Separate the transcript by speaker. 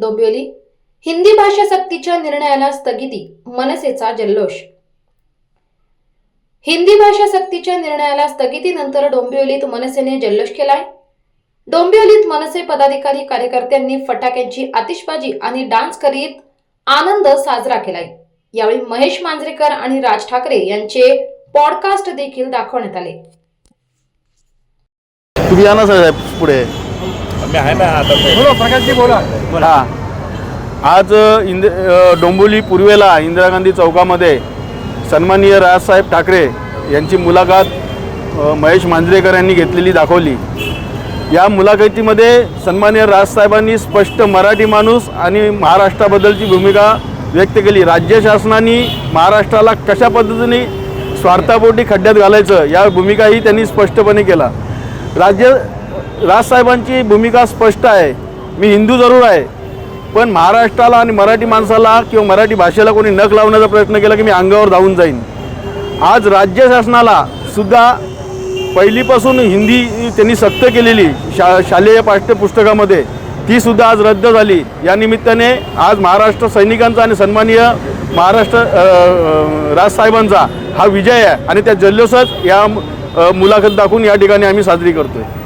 Speaker 1: डोंबिवली. हिंदी भाषा सक्तीच्या निर्णयाला स्थगिती मनसेचा जल्लोष. हिंदी भाषा सक्तीच्या निर्णयाला स्थगितीनंतर डोंबिवलीत मनसेने जल्लोष केलाय. डोंबिवलीत मनसे पदाधिकारी कार्यकर्त्यांनी फटाक्यांची आतिषबाजी आणि डान्स करीत आनंद साजरा केलाय. यावेळी महेश मांजरेकर आणि राज ठाकरे यांचे पॉडकास्ट देखील दाखवण्यात आले.
Speaker 2: तुम्ही साहेब पुढे.
Speaker 3: मी आहे ना आता
Speaker 4: बोलो प्रकाशजी बोला.
Speaker 2: हा. आज इंद अ, डोंबिवली पूर्वेला इंदिरा गांधी चौकामध्ये सन्माननीय राजसाहेब ठाकरे यांची मुलाखत महेश मांजरेकर यांनी घेतलेली दाखवली. या मुलाखतीमध्ये सन्माननीय राजसाहेबांनी स्पष्ट मराठी माणूस आणि महाराष्ट्राबद्दलची भूमिका व्यक्त केली. राज्य शासनाने महाराष्ट्राला कशा पद्धतीने स्वार्थापोटी खड्ड्यात घालायचं या भूमिकाही त्यांनी स्पष्टपणे केला. राज्य राजसाहेबांची भूमिका स्पष्ट आहे. मी हिंदू जरूर आहे. पण महाराष्ट्राला आणि मराठी माणसाला किंवा मराठी भाषेला कोणी नख लावण्याचा प्रयत्न केला की मी अंगावर धावून जाईन. आज राज्य शासनाला सुद्धा पहिलीपासून हिंदी त्यांनी सक्त केलेली शा शालेय पाठ्यपुस्तकामध्ये ती सुद्धा आज रद्द झाली. या निमित्ताने आज महाराष्ट्र सैनिकांचा आणि सन्माननीय महाराष्ट्र राजसाहेबांचा हा विजय आहे. आणि त्या जल्लोषच या मुलाखत दाखवून या ठिकाणी आम्ही साजरी करतो आहे